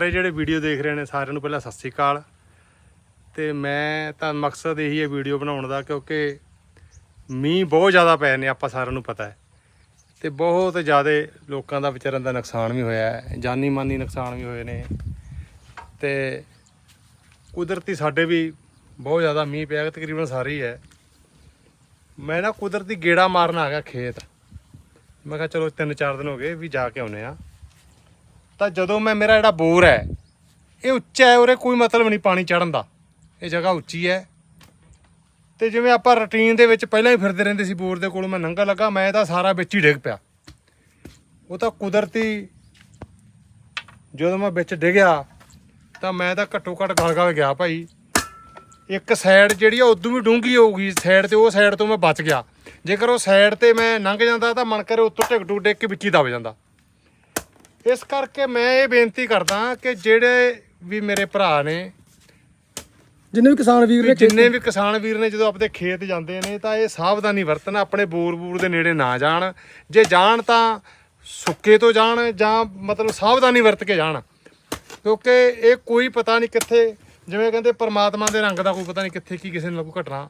ਸਾਰੇ ਜਿਹੜੇ ਵੀਡੀਓ ਦੇਖ ਰਹੇ ਨੇ ਸਾਰਿਆਂ ਨੂੰ ਪਹਿਲਾਂ ਸਤਿ ਸ੍ਰੀ ਅਕਾਲ। ਤੇ ਮੈਂ ਤਾਂ ਮਕਸਦ ਇਹੀ ਹੈ ਵੀਡੀਓ ਬਣਾਉਣ ਦਾ ਕਿਉਂਕਿ ਮੀਂਹ ਬਹੁਤ ਜ਼ਿਆਦਾ ਪਏ ਨੇ, ਆਪਾਂ ਸਾਰਿਆਂ ਨੂੰ ਪਤਾ ਹੈ। ਤੇ ਬਹੁਤ ਜ਼ਿਆਦਾ ਲੋਕਾਂ ਦਾ ਵਿਚਾਰਨ ਦਾ ਨੁਕਸਾਨ ਵੀ ਹੋਇਆ ਹੈ ਜਾਨੀ ਮਾਨੀ ਨੁਕਸਾਨ ਵੀ ਹੋਏ ਨੇ। ਤੇ ਕੁਦਰਤੀ ਸਾਡੇ ਵੀ ਬਹੁਤ ਜ਼ਿਆਦਾ ਮੀਂਹ ਪਿਆ, ਤਕਰੀਬਨ ਸਾਰੇ ਹੀ। ਹੈ ਮੈਂ ਨਾ ਕੁਦਰਤੀ ਗੇੜਾ ਮਾਰਨ ਆ ਗਿਆ ਖੇਤ। ਮੈਂ ਕਿਹਾ ਚਲੋ ਤਿੰਨ ਚਾਰ ਦਿਨ ਹੋ ਗਏ ਵੀ ਜਾ ਕੇ ਆਉਨੇ ਆ ਤਾਂ ਜਦੋਂ ਮੈਂ ਮੇਰਾ ਜਿਹੜਾ ਬੋਰ ਹੈ, ਇਹ ਉੱਚਾ ਹੈ, ਉਰੇ ਕੋਈ ਮਤਲਬ ਨਹੀਂ ਪਾਣੀ ਚੜਨ ਦਾ। ਇਹ ਜਗ੍ਹਾ ਉੱਚੀ ਹੈ। ਤੇ ਜਿਵੇਂ ਆਪਾਂ ਰੁਟੀਨ ਦੇ ਵਿੱਚ ਪਹਿਲਾਂ ਹੀ ਫਿਰਦੇ ਰਹਿੰਦੇ ਸੀ ਬੋਰ ਦੇ ਕੋਲ, ਮੈਂ ਨੰਗਾ ਲੱਗਾ, ਮੈਂ ਤਾਂ ਸਾਰਾ ਵਿੱਚ ਹੀ ਡਿੱਗ ਪਿਆ। ਉਹ ਤਾਂ ਕੁਦਰਤੀ, ਜਦੋਂ ਮੈਂ ਵਿੱਚ ਡਿੱਗਿਆ, ਤਾਂ ਮੈਂ ਤਾਂ ਘੱਟੋ ਘੱਟ ਗਲ ਗਲ ਗਿਆ ਭਾਈ। ਇੱਕ ਸਾਈਡ ਜਿਹੜੀ ਆ, ਉਦੋਂ ਵੀ ਡੂੰਘੀ ਹੋਊਗੀ ਸਾਈਡ ਤੇ ਉਹ ਸਾਈਡ ਤੋਂ ਮੈਂ ਬਚ ਗਿਆ। ਜੇਕਰ ਉਹ ਸਾਈਡ ਤੇ ਮੈਂ ਲੰਘ ਜਾਂਦਾ, ਤਾਂ ਮਨ ਕਰੇ ਉੱਤੋਂ ਢਿੱਗ ਟੂ ਡਿੱਗ ਕੇ ਵਿੱਚ ਹੀ ਦਬ ਜਾਂਦਾ। ਇਸ ਕਰਕੇ ਮੈਂ ਇਹ ਬੇਨਤੀ ਕਰਦਾ ਕਿ ਜਿਹੜੇ ਵੀ ਮੇਰੇ ਭਰਾ ਨੇ ਜਿੰਨੇ ਵੀ ਕਿਸਾਨ ਵੀਰ ਨੇ ਜਿੰਨੇ ਵੀ ਕਿਸਾਨ ਵੀਰ ਨੇ ਜਦੋਂ ਆਪਣੇ ਖੇਤ ਜਾਂਦੇ ਨੇ ਤਾਂ ਇਹ ਸਾਵਧਾਨੀ ਵਰਤਣ ਆਪਣੇ ਬੋਰ ਬੂਰ ਦੇ ਨੇੜੇ ਨਾ ਜਾਣ। ਜੇ ਜਾਣ ਤਾਂ ਸੁੱਕੇ ਤੋਂ ਜਾਣ ਜਾਂ ਮਤਲਬ ਸਾਵਧਾਨੀ ਵਰਤ ਕੇ ਜਾਣ। ਕਿਉਂਕਿ ਇਹ ਕੋਈ ਪਤਾ ਨਹੀਂ ਕਿੱਥੇ ਜਿਵੇਂ ਕਹਿੰਦੇ ਪਰਮਾਤਮਾ ਦੇ ਰੰਗ ਦਾ ਕੋਈ ਪਤਾ ਨਹੀਂ ਕਿੱਥੇ ਕੀ ਕਿਸੇ ਨਾਲ ਕੋਈ ਘਟਨਾ